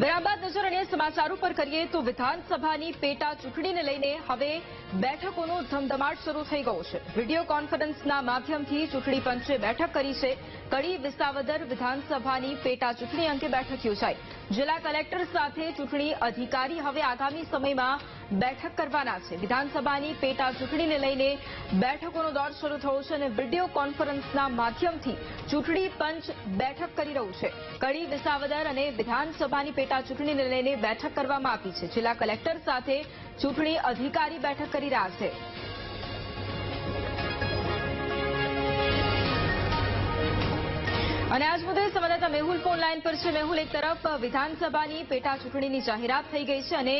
વિરામ નજર અને સમાચારો પર કરીએ તો વિધાનસભાની પેટા ચૂંટણીને લઈને હવે બેઠકોનો ધમધમાટ શરૂ થઈ ગયો છે. વીડિયો કોન્ફરન્સના માધ્યમથી ચૂંટણી પંચે બેઠક કરી છે. કડી વિસાવદર વિધાનસભાની પેટા ચૂંટણી અંગે બેઠક યોજાઈ. જિલ્લા કલેક્ટર સાથે ચૂંટણી અધિકારી હવે આગામી સમયમાં બેઠક કરવાના છે. વિધાનસભાની પેટા ચૂંટણીને લઈને બેઠકોનો દોર શરૂ થયો છે અને વીડિયો કોન્ફરન્સના માધ્યમથી ચૂંટણી પંચ બેઠક કરી રહ્યું છે. કડી વિસાવદર અને વિધાનસભાની પેટા ચૂંટણીને લઈને બેઠક કરવામાં આવી છે. જિલ્લા કલેક્ટર સાથે ચૂંટણી અધિકારી બેઠક કરી રહ્યા છે. અને આજ મુદ્દે સંવાદદાતા મેહુલ ફોન લાઈન પર છે. મેહુલ, એક તરફ વિધાનસભાની પેટા ચૂંટણીની જાહેરાત થઈ ગઈ છે અને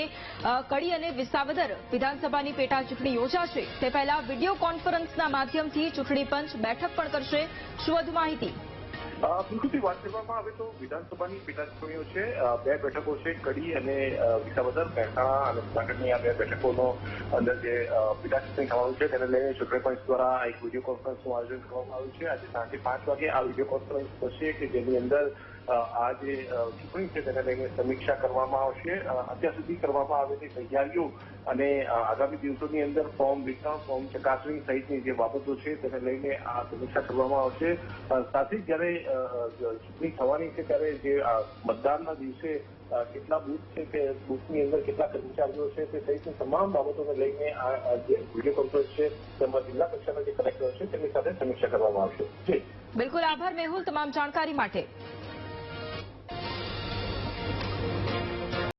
કડી અને વિસાવદર વિધાનસભાની પેટા ચૂંટણી યોજાશે. તે પહેલા વીડિયો કોન્ફરન્સના માધ્યમથી ચૂંટણી પંચ બેઠક પણ કરશે. શું વધુ માહિતી? બિલકુલથી વાત કરવામાં આવે તો વિધાનસભાની પેટાચૂંટણીઓ છે. બે બેઠકો છે, કડી અને વિસાવદર, મહેસાણા અને જૂનાગઢની આ બે બેઠકોનો અંદર જે પેટાચૂંટણી પેટા થવાનું છે તેને લઈને ચૂંટણી પંચ દ્વારા એક વીડિયો કોન્ફરન્સનું આયોજન કરવામાં આવ્યું છે. આજે સાંજે પાંચ વાગે આ વીડિયો કોન્ફરન્સ થશે કે જેની અંદર આ જે ચૂંટણી છે તેને લઈને સમીક્ષા કરવામાં આવશે. અત્યાર સુધી કરવામાં આવેલી તૈયારીઓ અને આગામી દિવસોની અંદર ફોર્મ વિતરણ, ફોર્મ ચકાસણી સહિતની જે બાબતો છે તેને લઈને આ સમીક્ષા કરવામાં આવશે. સાથે જ્યારે ચૂંટણી થવાની છે ત્યારે જે મતદાનના દિવસે કેટલા બૂથ છે કે બુથની અંદર કેટલા કર્મચારીઓ છે તે સહિતની તમામ બાબતોને લઈને આ જે વીડિયો કોન્ફરન્સ છે તેમાં જિલ્લા કક્ષાના જે કલેક્ટર છે તેમની સાથે સમીક્ષા કરવામાં આવશે. બિલકુલ આભાર મેહુલ તમામ જાણકારી માટે.